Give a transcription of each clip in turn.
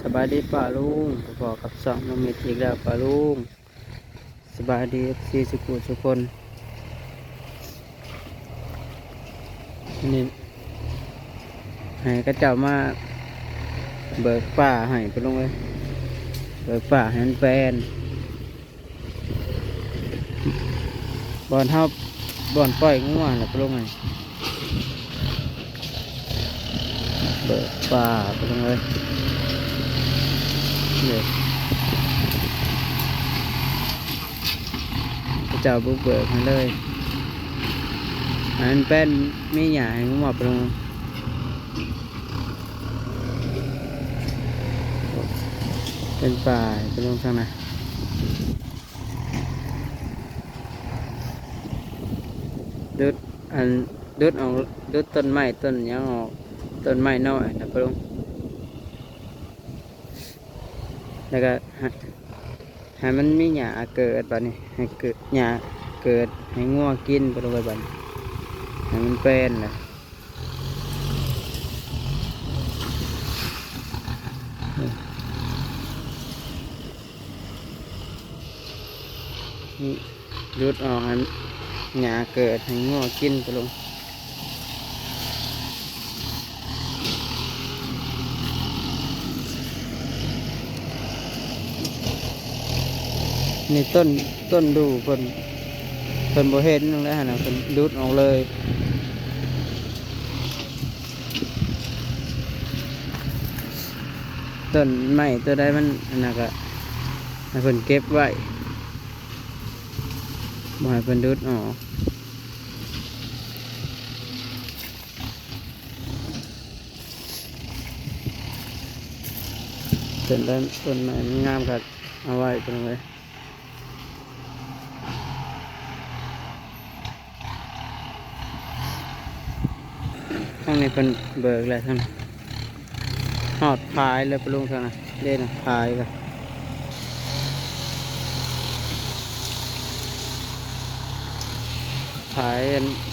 สบายดีป่าลุงพอกับสองน้องมิตรอีกแล้วป่าลุงสบายดีสี่สุกุทุกคนนี่ให้กระเจ้ามาเบิกป่าให้ไปลงเลยเบิกป่าให้มันแฟนบอนเท่าบอนปล่อยง่วงแล้วไปลงไง เบิกป่าไปลงเลยเนี่พระเจ้าบุกเบิกมาเลยอันเป็นไมีหยาให้ผมบอกไปลงเป็นป่าไปลงข้างในดุดอันดุดออกดุดต้นไม้ต้นยังออก ต้นไม้น้อยนะไปลงแล้วก็ให้มันมีหญ้าเกิดบัดนี้ให้เกิดหญ้าเกิดให้งัวกินไปลงไปบัดนี้ให้มันเป็นนะนี่รุดออกให้หญ้าเกิดให้งัวกินไปลง นี่ต้นต้นดูเพิ่นเพิ่นบ่เห็นนั่นแหละหั่นน่ะเพิ่นรุดออกเลยต้นไม้ตัวใดมันอันนั้นก็ให้เพิ่นเก็บไว้บ่ให้เพิ่นดูดออกต้นใดต้นไม้มันงามก็เอาไว้ตรงไางในเพิ่นเบิกแล้วทั้งหอดพายเลยไปลงทางไหนเล่นพายกันพาย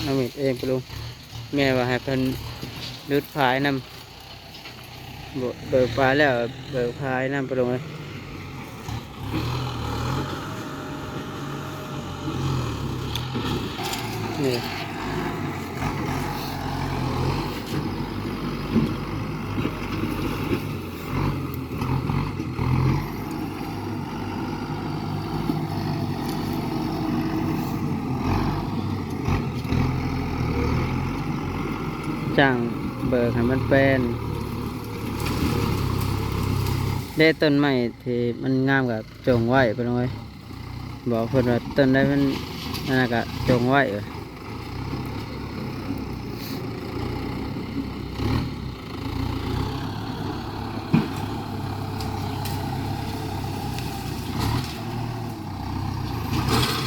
น้ำมิดเองไปลงแม่ว่าให้เพิ่นลืดพายน้ำเบิกพายแล้วเบิกพายน้ำไปลงเลยนี่ จ้างเบิกให้มันเป็นได้ต้นไม้ที่มันงามกับจงไว้ไปลงเลยบอกเพิ่นว่าต้นได้มันนั่นนะก็จงไว้เออ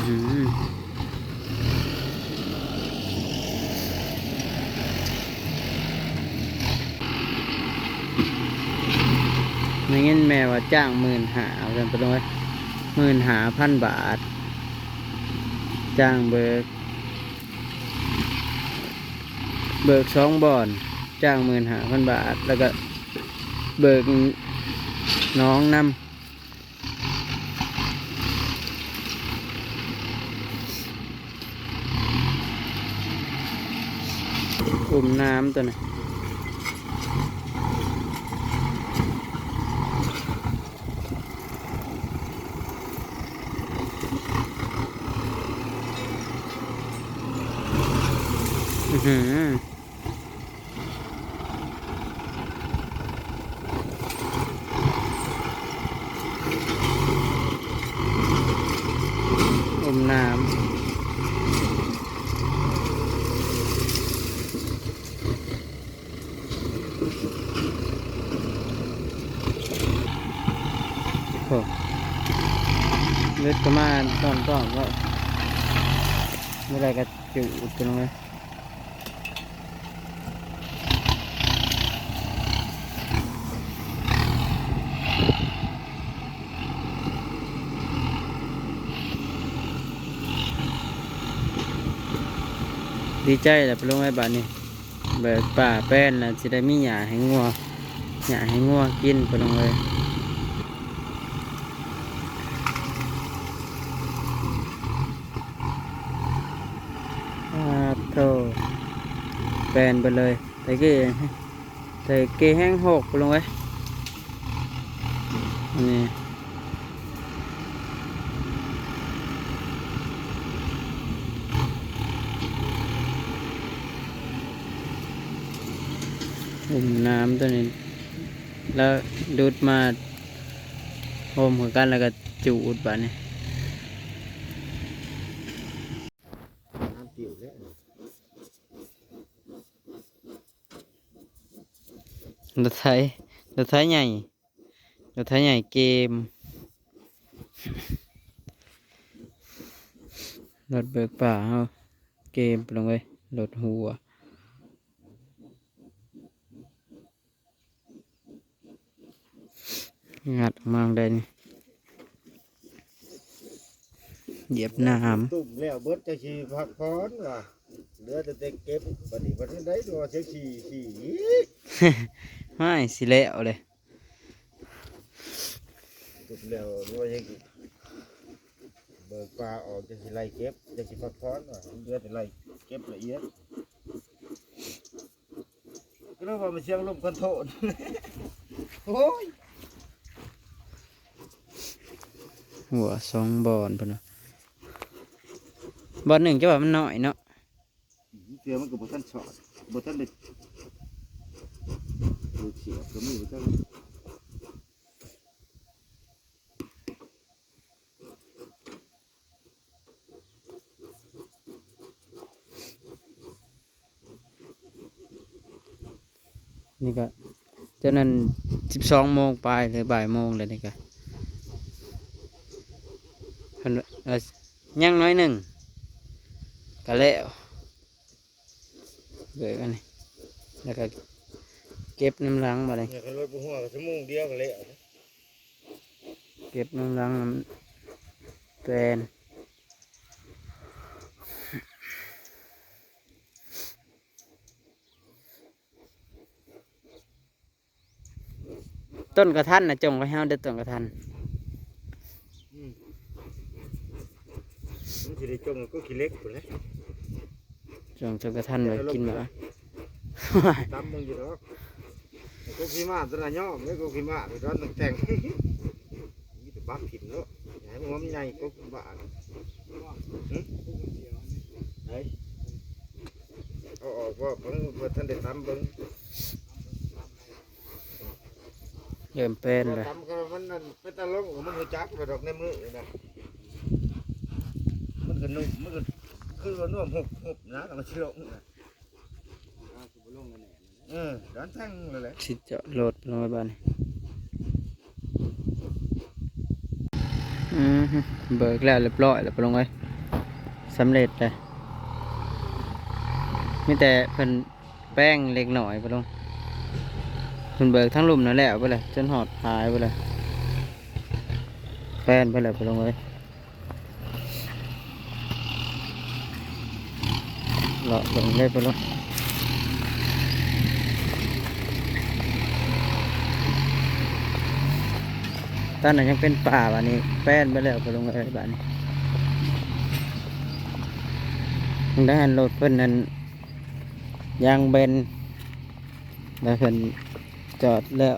อืมไม่งั้นแม่ว่าจ้างหมื่นหาเอากันไปเลยหมื่นหาพันบาท จ้างเบิก เบิกสองบอน จ้างหมื่นหาพันบาท แล้วก็เบิกน้องนำอุ่มน้ำตัวนี้ อื้อหืออุ่มน้ำโอ้เลือดก็มาต้อนต้อนก็เมื่อไรก็จุดกันเลย ดีใจแหละไปลงไอ้บ้านนี่เบิกป่าแป้นแล้วจะได้มีหยาให้งัวหญ้าให้งัวกินไปลงเลยโธ่แปนไปเลยแต่กี้แต่กี้แห้งหกไปลงไว้นี่ อุ่มน้ำตัวนี้ แล้วดูดมาโฮมหัวกันแล้วก็จูดบาดนี่น้ำติ๋วแล้วรถไถรถไถใหญ่รถไถใหญ่เกมรถเบิกป่าเฮาเกมไปลงเลยรถหัว งัดออกมาได้นี่เหยียบน้ตุ่มแล้วเบิดจะขี่พักพรว่ะเหลือแต่เต็กเก็บบัดนี้บัดนี้ได้ตัวเช็คขี่ขี่อีกำไม่สิแล้วเลยตุ่มแล้วรู้ว่ายังอีกเบิกปลาออกจะสิไล่เก็บจะสิพักพรว่ะเหลือแต่ไล่เก็บละเอียดก็เรียกว่ามันเชียงลมกันโทษโอ้ย หัวสองบอลพุ่นน่ะบอลหนึ่งจะว่ามันน้อยเนาะเสือมันก็บ่ทันสอดบ่ทันได้ดูเสียบก็มีบ่ทันนี่ก็เจ้านั้นสิบสองโมงไปหรือบ่ายโมงเลยนี่ก็เพิ่นว่าเอ่อ ยังน้อยหนึ่งก็แล้วเบิกอันนี้แล้วก็เก็บน้ำหลังมาเลยเนี่ยคันรถบ่ฮู้ก็ชั่วโมงเดียวก็แล้วเก็บน้ำหลังน้ำแปลนต้นกระทันนะจงไว้ให้เราเด็ดต้นกระทัน อืมมัน สิได้จงก็ขี้เล็กพุ่นแหละจงต้นกระทันไว้กินหมาตำมึงอยู่ดอกกูขี้มาตัวน่ะย่อมเลยกูขี้มาไปร้อนตั้งแต่งมีแต่บักถิ่นเนาะอย่าให้มันว่ามันใหญ่กูบ้าหึเฮ้ยเอาออกว่าเบิ่งเพิ่นท่านได้ตำเบิ่งเริ่มเป็นเลยตำก็มันนั่นเป็นตะลงมันก็จักไปดอกในมือนะ ก็นุ่มมันก็คือว่านุ่มหุบหุบนะแล้วมันสิลงนะเออร้านแท่งเลยแหละสิเจาะโหลดลงไปบ้านอืมเบิกแล้วเรียบร้อยแล้วไปลงไว้สำเร็จเลยมีแต่เพิ่นแป้งเล็กหน่อยไปลงเพิ่นเบิกทั้งลุ่มนั่นแหละไปเลยจนหอดหายไปเลยแป้นไปเลยไปลงไว้ เลาะลงเลยไปแลงตอนนั้นยังเป็นป่าบ้านนี้ แป้นไปแล้วไปลงเลยบ้านนี้ทางด้านรถเพิ่นนั้นยางเบนแล้วเพิ่นจอดแล้ว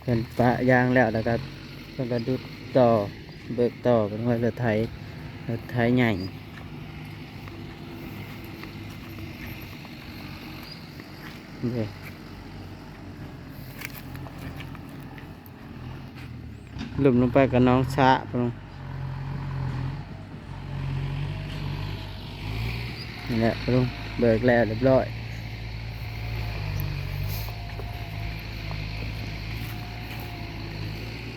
เพิ่นปะยางแล้วแล้วก็เพิ่นก็ดุดต่อเบิกต่อเป็นว่ารถไถรถไถใหญ่ นี่หลุมลงไปกับน้องชะปลงนี่แหละปลงเบิกแล้วเรียบร้อย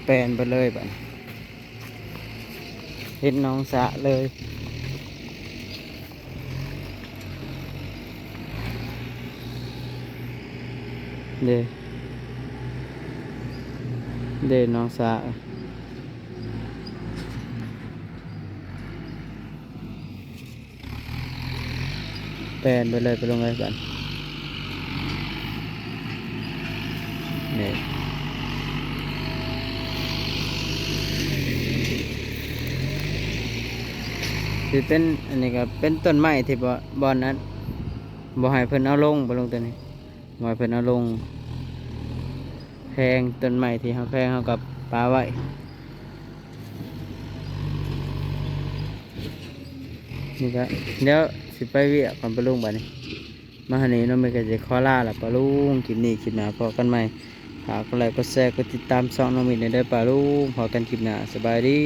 แปลนไปเลยบัดเห็นน้องสะเลย เดเดน้องสะแปลนไปเลยไปลงเลยบัดนนี่คือเป็นอันนี้ก็เป็นต้นไม้ที่บ่บอนนั้นบ่ให้เพิ่นเอาลงบ่ลงตัวนี้ บ่ให้เพิ่นเอาลงแพงต้นไม้ที่เฮาแพงเฮากับปลาไว้นี่ก็เดี๋ยวสิไปเวียก่อนปลาลุงบัดนี้มาหานี้เนาะมันก็จะขอลาละปลาลุงคลิปนี้คลิปหน้าพอกันใหม่ฝากกดไลค์กดแชร์กดติดตามช่องน้องมินเด้ปลาลุงพอกันคลิปหน้าสบายดี